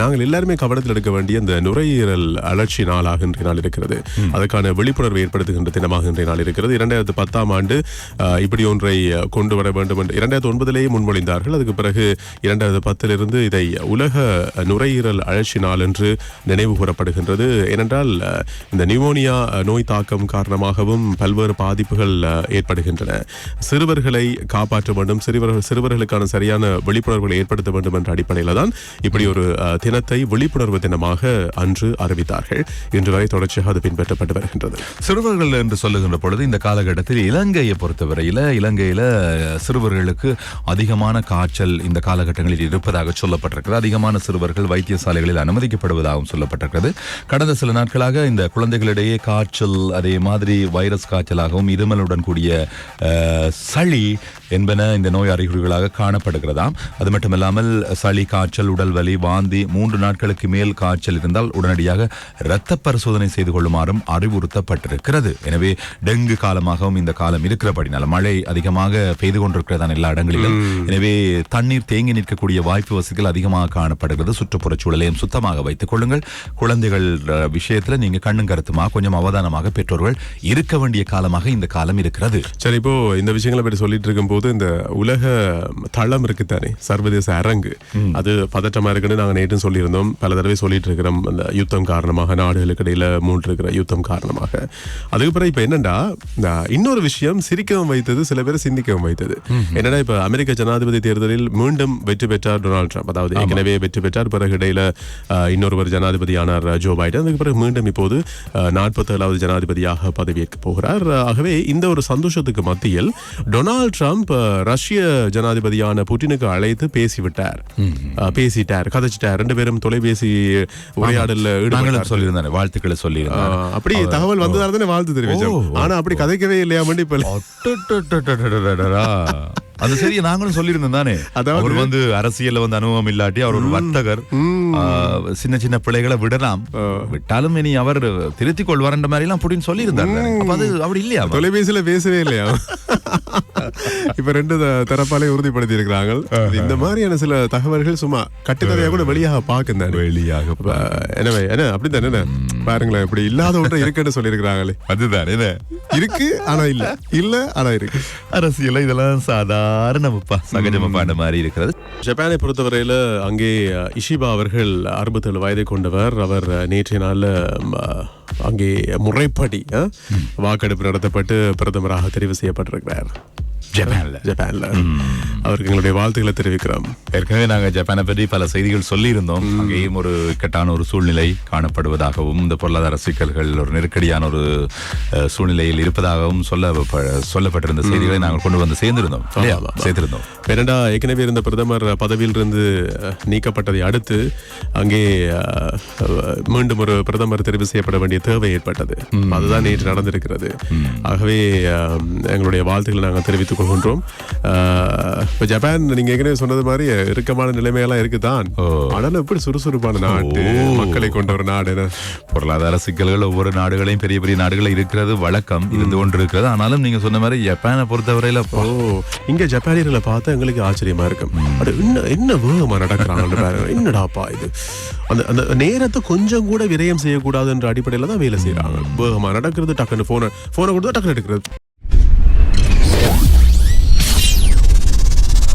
நாங்கள் எல்லாருமே கவனத்தில் எடுக்க வேண்டிய இந்த நுரையீரல் அழற்சி நாளாக இன்றைய நாள் இருக்கிறது. அதற்கான விழிப்புணர்வு ஏற்படுத்துகின்ற தினமாக இன்றைய நாள் இருக்கிறது. இரண்டாயிரத்து பத்தாம் ஆண்டு இப்படி ஒன்றை கொண்டு வர வேண்டும் என்று இரண்டாயிரத்து ஒன்பதிலேயே முன்மொழிந்தார்கள். அதுக்கு பிறகு இரண்டாயிரத்து பத்திலிருந்து இதை உலக நுரையீரல் அழற்சி நாள் என்று நினைவு கூறப்படுகின்றது. ஏனென்றால் இந்த நியூமோனியா நோய் தாக்கம் காரணமாகவும் பல்வேறு பாதிப்புகள் ஏற்படுகின்றன. சிறுவர்களை காப்பாற்ற வேண்டும். சிறுவர்கள் சிறுவர்களுக்கான சரியான விழிப்புணர்வுகளை ஏற்படுத்த வேண்டும் என்ற அடிப்படையில் தான் இப்படி ஒரு தினத்தை விழிப்புணர்வு தினமாக அன்று அறிவித்தார்கள். இன்று வரை தொடர்ச்சியாக அது பின்பற்றப்பட்டு வருகின்றது. சிறுவர்கள் என்று சொல்லுகின்ற பொழுது இந்த காலகட்டத்தில் இலங்கையை பொறுத்தவரையில் இலங்கையில சிறுவர்களுக்கு அதிகமான காய்ச்சல் இந்த காலகட்டங்களில் இருப்பதாக சொல்லப்பட்டிருக்கிறது. அதிகமான சிறுவர்கள் வைத்தியசாலைகளில் அனுமதிக்கப்படுவதாகவும் சொல்லப்பட்டிருக்கிறது. கடந்த சில நாட்களாக இந்த குழந்தைகளிடையே காய்ச்சல் அதே மாதிரி வைரஸ் காய்ச்சலாகவும் இருமலுடன் கூடிய சளி என்பன இந்த நோய் அறிகுறிகளாக காணப்படுகிறதாம். அது மட்டுமல்லாமல் சளி காய்ச்சல் உடல் வலி வாந்தி மூன்று நாட்களுக்கு மேல் காய்ச்சல் இருந்தால் உடனடியாக இரத்த பரிசோதனை செய்து கொள்ளுமாறும் அறிவுறுத்தப்பட்டிருக்கிறது. எனவே டெங்கு காலமாகவும் இந்த காலம் இருக்கிறபடினால மழை அதிகமாக பெய்து கொண்டிருக்கிறதான் எல்லா இடங்களிலும். எனவே தண்ணீர் தேங்கி நிற்கக்கூடிய வாய்ப்பு வசதிகள் அதிகமாக காணப்படுகிறது. சுற்றுப்புறச் சூழலையும் சுத்தமாக வைத்துக் கொள்ளுங்கள். குழந்தைகள் விஷயத்துல நீங்க கண்ணும் கருத்துமாக கொஞ்சம் அவதானமாக பெற்றோர்கள் இருக்க வேண்டிய காலமாக இந்த காலம் இருக்கிறது. சரி இப்போ இந்த விஷயங்களை பற்றி சொல்லிட்டு இருக்கும்போது இந்த உலக தளம் இருக்கு தானே சர்வதேச அரங்கு. அது பதற்றமா இருக்குன்னு நாங்க நேற்று சொல்லியிருந்தோம். பல தடவை சொல்லிட்டு இருக்கிறோம் அந்த யுத்தம் காரணமாக நாடுகளுக்கு இடையில மூன்று இருக்கிற யுத்தம் காரணமாக. அதுக்கு பிறகு இப்ப என்னண்டா? இன்னொரு விஷயம் சிரிக்கவும் வைத்தது சில பேர் சிந்திக்கவும் வைத்தது. என்னடா இப்ப அமெரிக்க ஜனாதிபதி தேர்தலில் மீண்டும் வெற்றி பெற்றார் டொனால்ட் ட்ரம்ப்? அதாவது ஏற்கனவே வெற்றி பெற்றார் பிறகு இடையில இன்னொருவர் ஜனாதிபதியானார் ஜோ பைடன். அதுக்கு பிறகு மீண்டும் இப்போது நாற்பத்தேழாவது ஜனாதிபதியாக பதவியேற்க போகிறார். ஆகவே இந்த ஒரு சந்தோஷத்துக்கு மத்தியில் டொனால்ட் ட்ரம்ப் ரஷ்ய ஜனாதிபதியான புட்டினுக்கு அழைத்து பேசிவிட்டார். பேசிட்டார் கதைச்சிட்டார். ரெண்டு பேரும் தொலைபேசி நாங்களும் சொல்லியிருந்தானே வாழ்த்துக்களை சொல்லியிருந்தேன் ஆஹ், அப்படி தகவல் வந்ததால தானே வாழ்த்து தெரிவிச்சோம். ஆனா அப்படி கதைக்கவே இல்லையா மண்டி. அது சரி நாங்களும் சொல்லியிருந்தோம் தானே. அவர் வந்து அரசியல்ல வந்து அனுபவம் இல்லாட்டி அவர் ஒரு வர்த்தகர். சின்ன சின்ன பிள்ளைகளை விடலாம். விட்டாலும் இனி அவர் திருத்திக் கொள்வார்ன்ற மாதிரி எல்லாம் புடின்னு சொல்லியிருந்தாரு. அது அப்படி இல்லையா? தொலைபேசியில பேசவே இல்லையா? இப்ப ரெண்டு தரப்பாலே உறுதிப்படுத்தி இருக்கிறாங்க இந்த மாதிரியான சில தகவல்கள் சும்மா கட்டுக்கதையா கூட வெளியாக பாக்கும் தானே வெளியாக எனவே என்ன அப்படித்தானே என்ன? பாருங்களேன் இப்படி இல்லாத ஒன்றை இருக்குன்னு சொல்லியிருக்கிறாங்களே. அதுதான் என்ன இருக்கு ஆனா இல்ல. இல்ல ஆனா இருக்கு. அரசியல இதெல்லாம் சாதாரணப்பா சகஜமாப்பான மாதிரி இருக்கிறது. ஜப்பானை பொறுத்தவரையில அங்கே இஷிபா அவர்கள் அறுபத்தேழு வயதை கொண்டவர். அவர் நேற்றைய நாள்ல அங்கே முறைப்படி வாக்கெடுப்பு நடத்தப்பட்டு பிரதமராக தெரிவு செய்யப்பட்டிருக்கிறார். ஜப்பான்ல. ஜப்பான்ல. அவருக்கு எங்களுடைய வாழ்த்துக்களை தெரிவிக்கிறோம். ஏற்கனவே நாங்க ஜப்பானை பற்றி பல செய்திகள் சொல்லியிருந்தோம். அங்கேயும் ஒரு இக்கட்டான ஒரு சூழ்நிலை காணப்படுவதாகவும் இந்த பொருளாதார சிக்கல்கள் ஒரு நெருக்கடியான ஒரு சூழ்நிலையில் இருப்பதாகவும் சொல்ல சொல்லப்பட்டிருந்த செய்திகளை நாங்கள் கொண்டு வந்து சேர்ந்திருந்தோம். சேர்த்திருந்தோம். ஏனெண்டா ஏற்கனவே இருந்த பிரதமர் பதவியிலிருந்து நீக்கப்பட்டதை அடுத்து அங்கே மீண்டும் ஒரு பிரதமர் தெரிவு செய்யப்பட வேண்டிய தேவை ஏற்பட்டது. அதுதான் நேற்று நடந்திருக்கிறது. ஆகவே எங்களுடைய வாழ்த்துக்களை நாங்கள் தெரிவித்துக் கொள்கின்றோம். அஹ், இப்ப ஜப்பான் நீங்க ஏற்கனவே சொன்னது மாதிரி இறுக்கமான நிலைமையெல்லாம் இருக்குதான். ஆனாலும் எப்படி சுறுசுறுப்பான நாட்டு மக்களை கொண்ட ஒரு நாடு? பொருளாதார சிக்கல்கள் ஒவ்வொரு நாடுகளையும் பெரிய பெரிய நாடுகள் இருக்கிறது வழக்கம் இருந்து கொண்டு இருக்கிறது ஆனாலும் நீங்க சொன்ன மாதிரி ஜப்பானை பொறுத்தவரையில ஓ இங்க ஜப்பானியர்களை பார்த்தா எங்களுக்கு ஆச்சரியமா இருக்கும். அது என்ன என்ன வேகமா நடக்கிறாங்க என்னடாப்பா இது? அந்த அந்த நேரத்தை கொஞ்சம் கூட விரயம் செய்யக்கூடாதுன்ற அடிப்படையில தான் வேலை செய்யறாங்க வேகமா நடக்கிறது டக்குன்னு போனை போனை கொடுத்தா டக்குன்னு எடுக்கிறது.